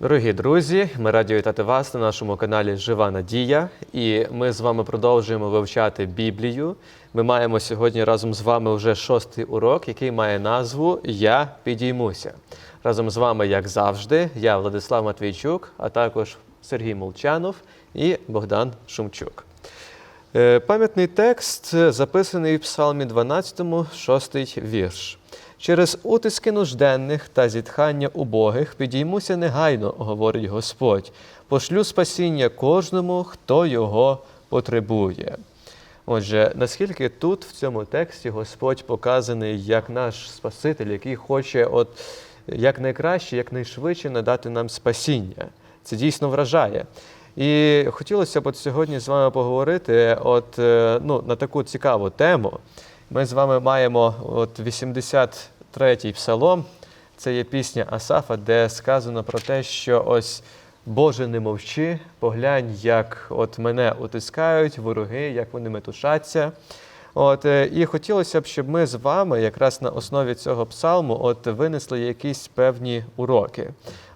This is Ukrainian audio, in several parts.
Дорогі друзі, ми раді вітати вас на нашому каналі Жива Надія. І ми з вами продовжуємо вивчати Біблію. Ми маємо сьогодні разом з вами вже шостий урок, який має назву Я підіймуся. Разом з вами, як завжди, я Владислав Матвійчук, а також Сергій Молчанов і Богдан Шумчук. Е, Пам'ятний текст записаний в Псалмі 12, 6 вірш. Через утиски нужденних та зітхання убогих підіймуся негайно, говорить Господь, пошлю спасіння кожному, хто його потребує. Отже, наскільки тут в цьому тексті Господь показаний як наш Спаситель, який хоче от якнайкраще, якнайшвидше надати нам спасіння. Це дійсно вражає. І хотілося б от сьогодні з вами поговорити от, е, ну, на таку цікаву тему. Ми з вами маємо от 83-й псалом. Це є пісня Асафа, де сказано про те, що ось Боже, не мовчи, поглянь, як от мене утискають вороги, як вони метушаться. От, е, і хотілося б, щоб ми з вами якраз на основі цього псалму от винесли якісь певні уроки.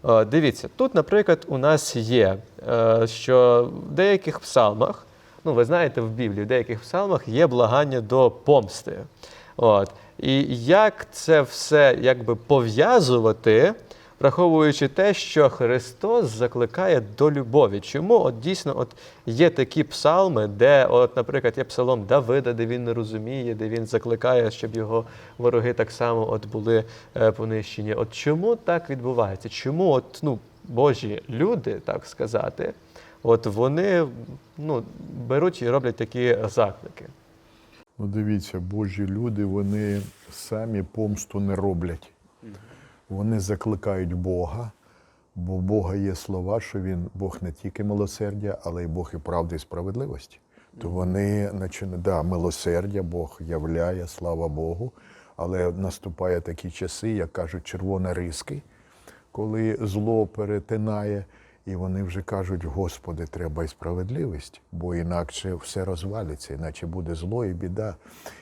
Е, Дивіться, тут, наприклад, у нас є, е, що в деяких псалмах, ну ви знаєте, в Біблії, в деяких псалмах є благання до помсти. От. І як це все якби пов'язувати, враховуючи те, що Христос закликає до любові. Чому от дійсно от є такі псалми, де, от, наприклад, є псалом Давида, де він не розуміє, де він закликає, щоб його вороги так само от були е, понищені. От чому так відбувається? Чому от, ну, Божі люди, так сказати, от вони ну, беруть і роблять такі заклики? Ну, дивіться, Божі люди, вони самі помсту не роблять. Вони закликають Бога, бо в Бога є слова, що Він Бог не тільки милосердя, але й Бог і правди і справедливості. То вони починають, да, милосердя Бог являє, слава Богу, але наступає такі часи, як кажуть, червоні риски, коли зло перетинає, і вони вже кажуть, Господи, треба і справедливість, бо інакше все розвалиться, іначе буде зло і біда.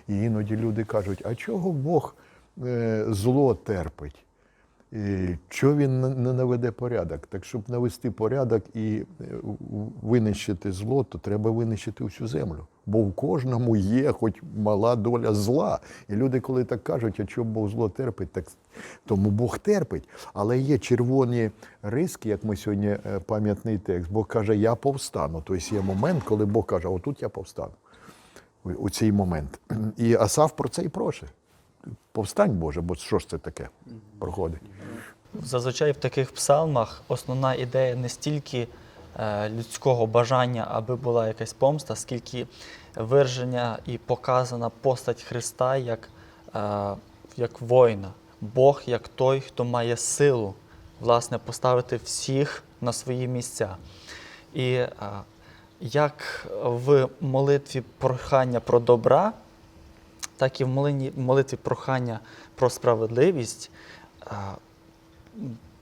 І іноді люди кажуть, а чого Бог е, зло терпить? Чого він не- наведе порядок? Так щоб навести порядок і е, винищити зло, то треба винищити всю землю. Бо в кожному є хоч мала доля зла. І люди, коли так кажуть, а чого Бог зло терпить, так тому Бог терпить. Але є червоні риски, як ми сьогодні е, пам'ятний текст. Бог каже, я повстану. Тобто є момент, коли Бог каже, отут я повстану. У цей момент. І Асав про це і проше. Повстань, Боже, бо що ж це таке проходить? Зазвичай в таких псалмах основна ідея не стільки е, людського бажання, аби була якась помста, скільки вираження і показана постать Христа як, е, як воїна, Бог як той, хто має силу власне, поставити всіх на свої місця. І е, як в молитві прохання про добра, так і в молитві прохання про справедливість.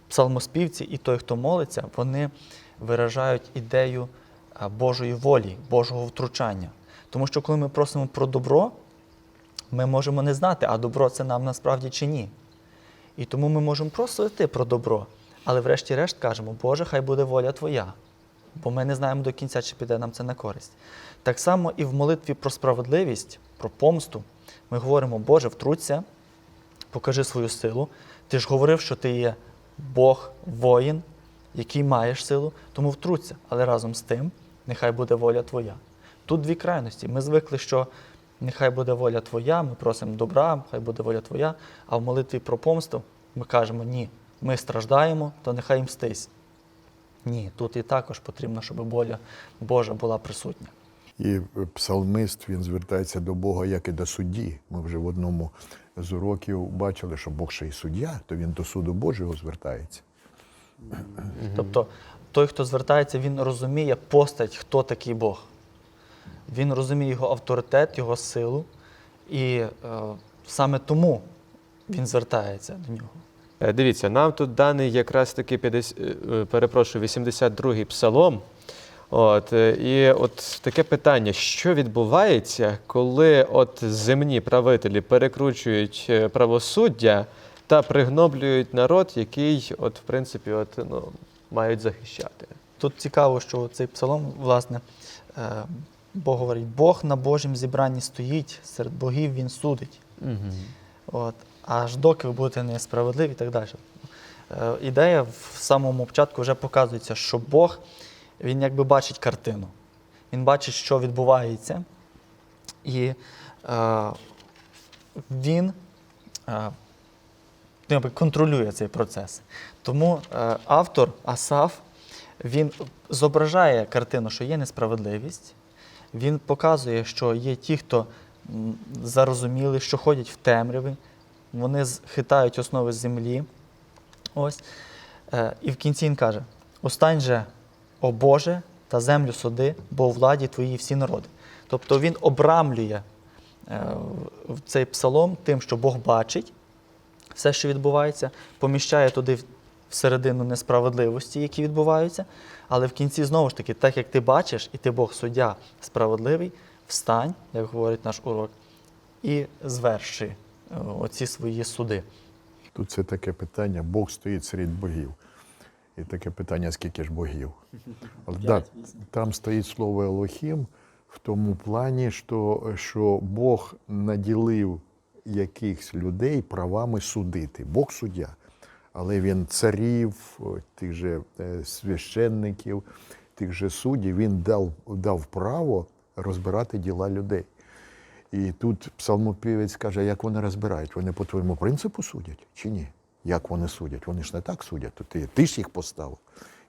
Псалмоспівці і той, хто молиться, вони виражають ідею Божої волі, Божого втручання. Тому що коли ми просимо про добро, ми можемо не знати, а добро це нам насправді чи ні. І тому ми можемо просити про добро, але врешті-решт кажемо, Боже, хай буде воля Твоя, бо ми не знаємо до кінця, чи піде нам це на користь. Так само і в молитві про справедливість, про помсту, ми говоримо, Боже, втруться, покажи свою силу. Ти ж говорив, що ти є Бог, воїн, який маєш силу, тому втруться. Але разом з тим, нехай буде воля Твоя. Тут дві крайності. Ми звикли, що нехай буде воля Твоя, ми просимо добра, хай буде воля Твоя, а в молитві про помсту ми кажемо, ні, ми страждаємо, то нехай мстись. Ні, тут і також потрібно, щоб воля Божа була присутня. І псалмист він звертається до Бога як і до судді. Ми вже в одному з уроків бачили, що Бог ще й суддя, то він до суду Божого звертається. Тобто той, хто звертається, він розуміє постать, хто такий Бог. Він розуміє його авторитет, його силу, і е, саме тому він звертається до нього. Е, Дивіться, нам тут даний якраз таки 50, е, е, перепрошую, 82-й псалом. От, е, і от таке питання: що відбувається, коли от земні правителі перекручують е, правосуддя та пригноблюють народ, який, от, в принципі, от, ну, мають захищати. Тут цікаво, що цей псалом, власне, е, Бог говорить, Бог на Божім зібранні стоїть, серед богів він судить. Угу. От, аж доки ви будете несправедливі і так далі. Ідея в самому початку вже показується, що Бог він якби бачить картину. Він бачить, що відбувається, і е, він е, ну, контролює цей процес. Тому е, автор Асаф він зображає картину, що є несправедливість. Він показує, що є ті, хто зарозуміли, що ходять в темряві, вони хитають основи землі. Ось. Е, і в кінці він каже: Устань же, о Боже, та землю суди, бо у владі твої всі народи. Тобто він обрамлює е, цей псалом тим, що Бог бачить все, що відбувається, поміщає туди всередину несправедливості, які відбуваються. Але в кінці знову ж таки, так як ти бачиш, і ти Бог суддя справедливий, встань, як говорить наш урок, і зверши е, оці свої суди. Тут це таке питання, Бог стоїть серед богів. І таке питання, скільки ж богів. Але да, там стоїть слово Елохім в тому плані, що, що Бог наділив якихось людей правами судити. Бог суддя. Але він царів, тих же е, священників, тих же суддів, він дав, дав право розбирати діла людей. І тут псалмопівець каже, як вони розбирають, вони по твоєму принципу судять чи ні? Як вони судять? Вони ж не так судять, то ти, ти ж їх поставив.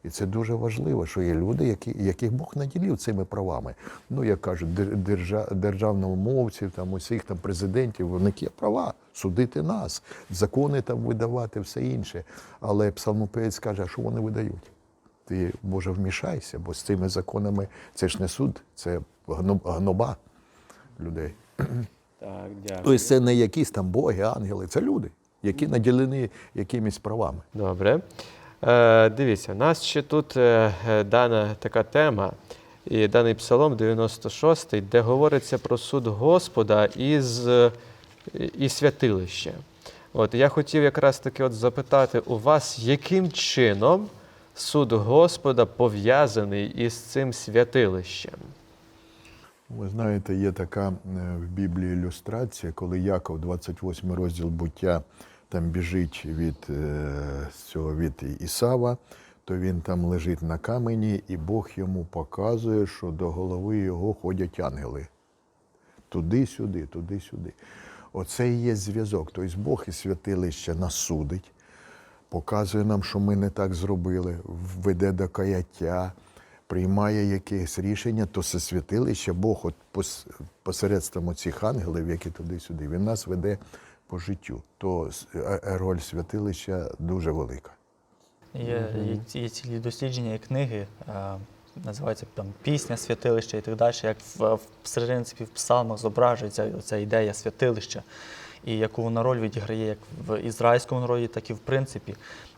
І це дуже важливо, що є люди, які, яких Бог наділив цими правами. Ну, як кажуть, дер- держа, державномовців, там, усіх там президентів, у них є права судити нас, закони там видавати, все інше. Але псалмопівець каже, а що вони видають? Ти, Боже, вмішайся, бо з цими законами це ж не суд, це гноба людей. Так, дякую. Тобто це не якісь там боги, ангели, це люди, які наділені якимись правами. Добре. Е, дивіться, у нас ще тут е, е, дана така тема, і даний псалом 96, де говориться про суд Господа із, і святилище. От я хотів якраз таки от запитати у вас, яким чином суд Господа пов'язаний із цим святилищем? Ви знаєте, є така е, в Біблії ілюстрація, коли Яков, 28 розділ буття, там біжить від е, цього від Ісава, то він там лежить на камені, і Бог йому показує, що до голови його ходять ангели. Туди-сюди, туди-сюди. Оце і є зв'язок. Тобто Бог і святилище нас судить, показує нам, що ми не так зробили, веде до каяття, приймає якесь рішення, то це святилище, Бог от посередством цих ангелів, які туди-сюди, він нас веде по життю. То е- е, роль святилища дуже велика. Є, є, є цілі дослідження і книги, називаються там пісня святилища і так далі, як в, в принципі, в псалмах зображується ця ідея святилища, і яку вона роль відіграє як в ізраїльському народі, так і в принципі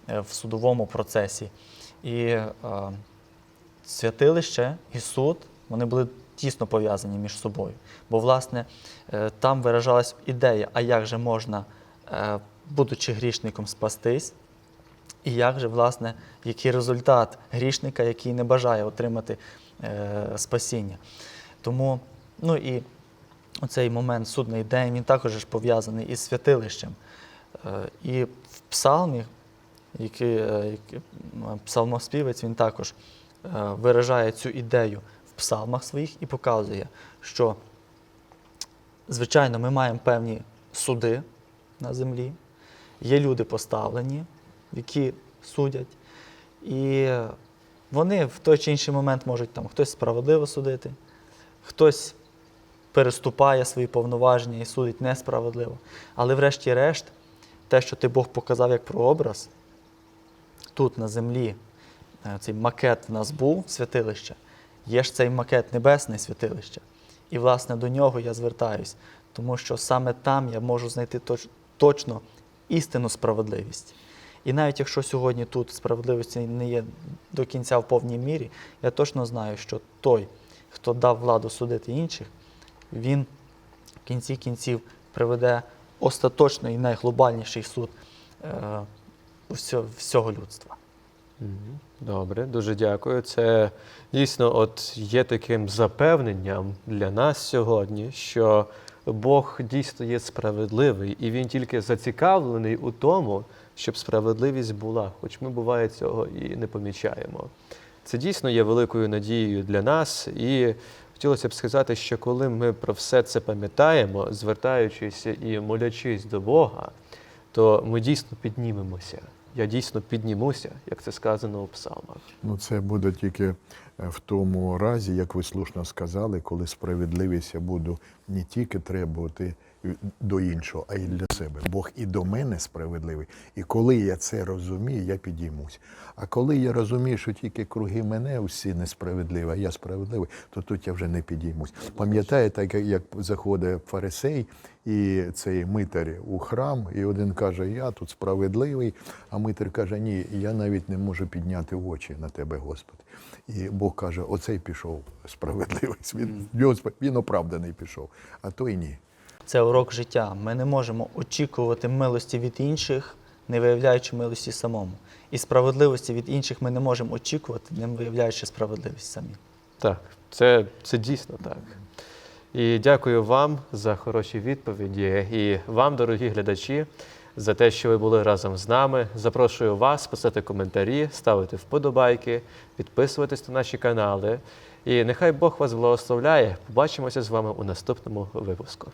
е, в судовому процесі. І е, святилище і суд вони були тісно пов'язані між собою. Бо, власне, е, там виражалась ідея, а як же можна, е, будучи грішником, спастись, і як же, власне, який результат грішника, який не бажає отримати е, спасіння. Тому, ну і оцей момент судний день, він також пов'язаний із святилищем. І в псалмі, який, псалмоспівець, він також виражає цю ідею в псалмах своїх і показує, що, звичайно, ми маємо певні суди на землі, є люди поставлені, які судять. І вони в той чи інший момент можуть там хтось справедливо судити, хтось переступає свої повноваження і судить несправедливо. Але врешті-решт, те, що ти Бог показав як прообраз, тут на землі е, цей макет в нас був святилище, є ж цей макет небесне святилище. І, власне, до нього я звертаюсь, тому що саме там я можу знайти точ- точно істинну справедливість. І навіть якщо сьогодні тут справедливості не є до кінця в повній мірі, я точно знаю, що той, хто дав владу судити інших, він в кінці кінців приведе остаточний і найглобальніший суд е, всього людства. Добре, дуже дякую. Це дійсно от є таким запевненням для нас сьогодні, що Бог дійсно є справедливий, і Він тільки зацікавлений у тому, щоб справедливість була, хоч ми буває цього і не помічаємо. Це дійсно є великою надією для нас, і хотілося б сказати, що коли ми про все це пам'ятаємо, звертаючись і молячись до Бога, то ми дійсно піднімемося. Я дійсно піднімуся, як це сказано у псалмах. Ну, це буде тільки е, в тому разі, як ви слушно сказали, коли справедливість я буду не тільки требувати до іншого, а й для себе. Бог і до мене справедливий. І коли я це розумію, я підіймусь. А коли я розумію, що тільки круги мене всі несправедливі, а я справедливий, то тут я вже не підіймусь. Пам'ятаєте, як- заходить фарисей і цей митар у храм, і один каже, я тут справедливий, а митар каже, ні, я навіть не можу підняти очі на тебе, Господи. І Бог каже, оцей пішов справедливий. Він, він, він оправданий пішов, а той ні. Це урок життя. Ми не можемо очікувати милості від інших, не виявляючи милості самому. І справедливості від інших ми не можемо очікувати, не виявляючи справедливість самі. Так, це, це дійсно так. І дякую вам за хороші відповіді. І вам, дорогі глядачі, за те, що ви були разом з нами. Запрошую вас писати коментарі, ставити вподобайки, підписуватись на наші канали. І нехай Бог вас благословляє. Побачимося з вами у наступному випуску.